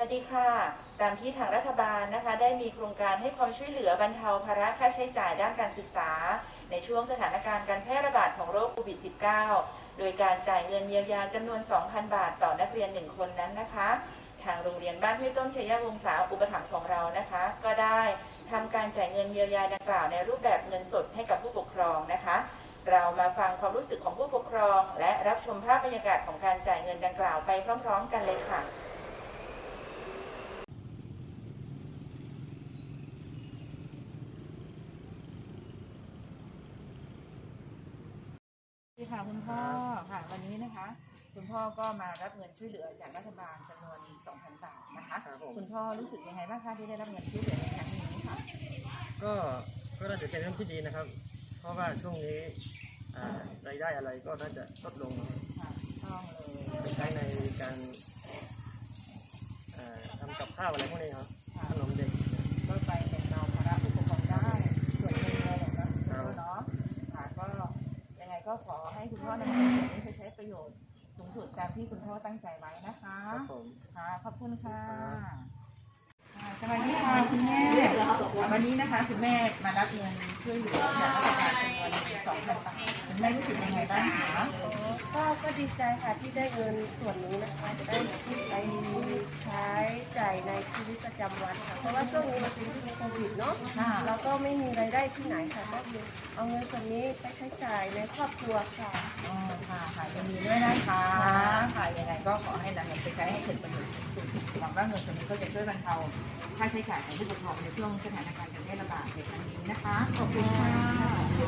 วัสดีค่ะ ตามที่ทางรัฐบาลนะคะได้มีโครงการให้ความช่วยเหลือบรรเทาภาระค่าใช้จ่ายด้านการศึกษา ในช่วงสถานการณ์การแพร่ระบาดของโรคโควิด -19 โดยการจ่ายเงินเยียวยาจำนวน 2,000 บาทต่อนักเรียน 1 คนนั้นนะคะ ทางโรงเรียนบ้านห้วยต้นชัยวงศาอุปถัมภ์ของเรานะคะ ก็ได้ทำการจ่ายเงินเยียวยาดังกล่าวในรูปแบบเงินสดให้กับผู้ปกครองนะคะ เรามาฟังความรู้สึกของผู้ปกครอง และรับชมภาพบรรยากาศของการจ่ายเงินดังกล่าวไปพร้อม ๆ กันเลยค่ะ สวัสดี ค่ะคุณพ่อค่ะวันนี้นะคะ คุณพ่อก็มารับเงินช่วยเหลือจากรัฐบาลจำนวน2,000บาทนะคะ ครับผม คุณพ่อรู้สึกยังไงบ้างคะที่ได้รับเงินช่วยเหลือในครั้งนี้ค่ะ ก็ก็น่าจะเป็นเรื่องที่ดีนะครับ เพราะว่าช่วงนี้อ่ารายได้อะไรก็น่าจะลดลงค่ะต้องเลย ไปใช้ในการอ่าทำกับข้าวอะไรพวกนี้ครับ พ่อนำเงินส่วนนี้ไปใช้ประโยชน์สูงสุดตามที่คุณพ่อตั้งใจไว้นะคะครับผม ค่ะขอบคุณค่ะครับค่ะสวัสดีค่ะคุณแม่วันนี้นะคะคุณแม่มารับเงินช่วยเหลือจากราชการ จำนวนสองพันบาทคุณแม่รู้สึกยังไงบ้างคะก็ก็ดีใจค่ะที่ได้เงินส่วนนี้นะคะจะได้ไปใช้จ่ายในชีวิตประจำวันค่ะเพราะว่าช่วงนี้มันเป็นช่วงโควิดเนาะค่ะเราก็ไม่มีรายได้ที่ไหนค่ะก็คือเอาเงินส่วนนี้ไปใช้จ่ายในครอบครัวค่ะอ๋อค่ะค่ะยังมีด้วยนะคะค่ะยังไงก็ขอให้นำเงินไปใช้ให้เกิดประโยชน์สูงสุดหวังว่าเงินส่วนนี้ก็จะช่วยบรรเทาค่าใช้จ่ายของผู้ปกครองในช่วงสถานการณ์การแพร่ระบาดในครั้งนี้นะคะขอบคุณค่ะค่ะ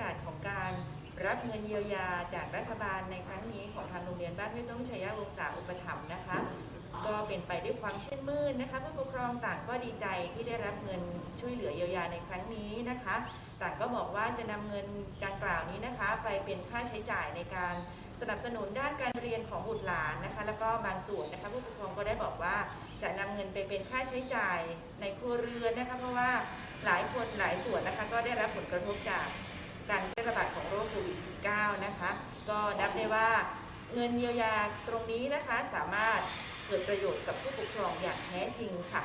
กาศของการรับเงินเยียวยาจากรัฐบาลในครั้งนี้ของทางโรงเรียนบ้านห้วยต้งชัยวงศาอุปถัมภ์นะคะ ก็เป็นไปด้วยความชื่นมื่นนะคะผู้ปกครองต่างก็ดีใจที่ได้รับเงินช่วยเหลือเยียวยาในครั้งนี้นะคะ ต่างก็บอกว่าจะนำเงินดังกล่าวนี้นะคะ ไปเป็นค่าใช้จ่ายในการสนับสนุนด้านการเรียนของบุตรหลานนะคะ แล้วก็บางส่วนนะคะผู้ปกครองก็ได้บอกว่าจะนำเงินไปเป็นค่าใช้จ่ายในครัวเรือนนะคะ เพราะว่าหลายคนหลายส่วนนะคะก็ได้รับผลกระทบจาก นะคะ ก็นับได้ว่าเงินเยียวยาตรงนี้นะคะสามารถเกิดประโยชน์กับผู้ปกครองอย่างแท้จริงค่ะ